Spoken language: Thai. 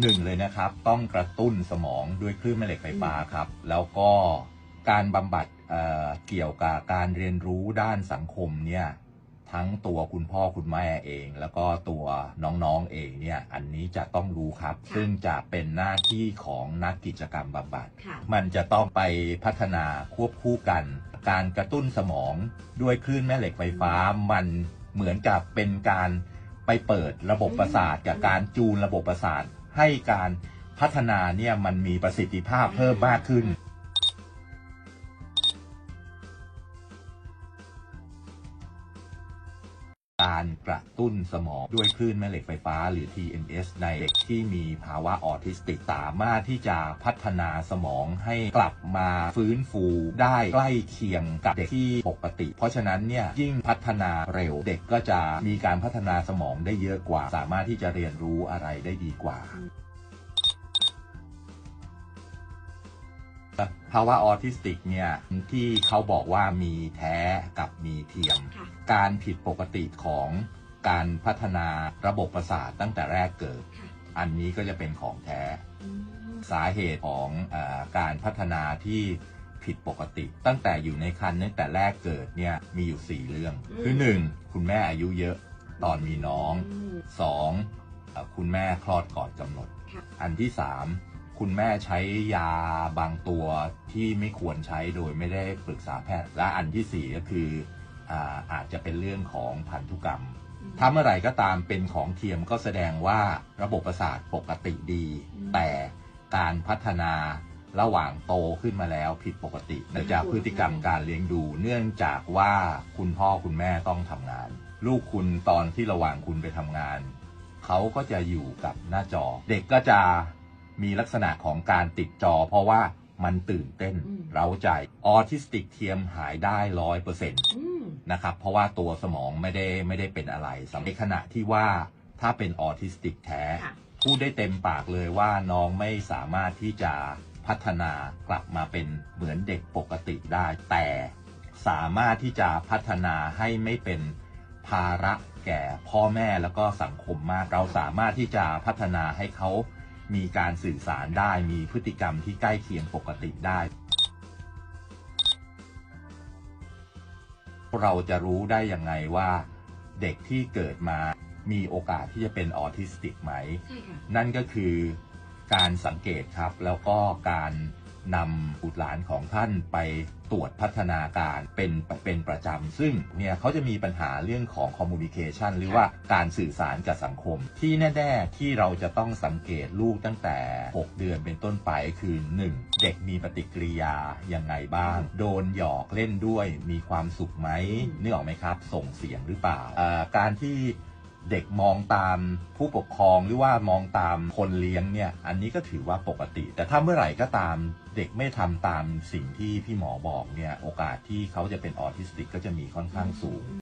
หนึ่งเลยนะครับ ต้องกระตุ้นสมองด้วยคลื่นแม่เหล็กไฟฟ้าครับ แล้วก็การบำบัดเอ่อเกี่ยวกับการเรียนรู้ด้านสังคมเนี่ยทั้งตัวคุณพ่อคุณแม่เอง แล้วก็ตัวน้องๆเองเนี่ยอันนี้จะต้องรู้ครับ ค่ะ ซึ่งจะเป็นหน้าที่ของนักกิจกรรมบำบัด ค่ะ มันจะต้องไปพัฒนาควบคู่กัน การกระตุ้นสมองด้วยคลื่นแม่เหล็กไฟฟ้า มันเหมือนกับเป็นการไปเปิดระบบประสาทกับการจูนระบบประสาท ให้การพัฒนาเนี่ยมันมีประสิทธิภาพเพิ่มมากขึ้น การกระตุ้นสมองด้วยคลื่นแม่เหล็กไฟฟ้าหรือ TMS ในเด็กที่มีภาวะออทิสติก สามารถที่จะพัฒนาสมองให้กลับมาฟื้นฟูได้ใกล้เคียงกับเด็กที่ปกติ เพราะฉะนั้นเนี่ยยิ่งพัฒนาเร็วเด็กก็จะมีการพัฒนาสมองได้เยอะกว่า สามารถที่จะเรียนรู้อะไรได้ดีกว่า ภาวะออทิสติกเนี่ยที่เขาบอกว่ามีแท้กับมีเทียมค่ะการผิดปกติของการพัฒนาระบบประสาทตั้งแต่แรกเกิดค่ะอันนี้ก็จะเป็นของแท้อืมสาเหตุของเออการพัฒนาที่ผิดปกติ ตั้งแต่อยู่ในครรภ์ตั้งแต่แรกเกิดเนี่ยมีอยู่ 4 เรื่อง คือ 1. คุณแม่อายุเยอะตอนมีน้องม 2. เอ่อคุณแม่คลอดก่อนกำหนดค่ะอันที่ 3 คุณแม่ใช้ยาบางตัวที่ไม่ควรใช้โดยไม่ได้ปรึกษาแพทย์ และอันที่ 4 ก็คืออาอาจจะเป็นเรื่องของพันธุกรรม ถ้าเมื่อไหร่ก็ตามเป็นของเทียมก็แสดงว่าระบบประสาทปกติดีอืมแต่การพัฒนาระหว่างโตขึ้นมาแล้วผิดปกติเนื่องจากพฤติกรรมการเลี้ยงดู เนื่องจากว่าคุณพ่อคุณแม่ต้องทำงาน ลูกคุณตอนที่ระหว่างคุณไปทำงาน เขาก็จะอยู่กับหน้าจอ เด็กก็จะ มีลักษณะของการติดจอ เพราะว่ามันตื่นเต้น อืม เร้าใจออทิสติกเทียมหายได้ร้อยเปอร์เซ็นต์อืม นะครับ เพราะว่าตัวสมองไม่ได้ไม่ได้เป็นอะไรสำหรับในขณะที่ว่าถ้าเป็นออทิสติกแท้ ค่ะ พูดได้เต็มปากเลยว่าน้องไม่สามารถที่จะพัฒนากลับมาเป็นเหมือนเด็กปกติได้ แต่สามารถที่จะพัฒนาให้ไม่เป็นภาระแก่พ่อแม่แล้วก็สังคมมาก เราสามารถที่จะพัฒนาให้เขา มีการสื่อสารได้มีพฤติกรรมที่ใกล้เคียงปกติได้ เราจะรู้ได้ยังไงว่าเด็กที่เกิดมามีโอกาสที่จะเป็นออทิสติกไหมใช่ค่ะนั่นก็คือการสังเกตครับแล้วก็การ นำบุตรหลานของท่านไปตรวจพัฒนาการเป็นเป็นประจำ ซึ่งเนี่ยเขาจะมีปัญหาเรื่องของคอมมูนิเคชันหรือว่าการสื่อสารกับสังคม ที่แน่ๆที่เราจะต้องสังเกตลูกตั้งแต่ 6 เดือนเป็นต้นไปคือ 1. เด็กมีปฏิกิริยายังไงบ้าง โดนหยอกเล่นด้วยมีความสุขไหมนึกออกไหมครับ ส่งเสียงหรือเปล่า การที่เด็กมองตามผู้ปกครองหรือว่ามองตามคนเลี้ยงเนี่ย อันนี้ก็ถือว่าปกติ แต่ถ้าเมื่อไหร่ก็ตาม เด็กไม่ทำตามสิ่งที่พี่หมอบอกเนี่ยโอกาสที่เขาจะเป็นออทิสติกก็จะมีค่อนข้างสูง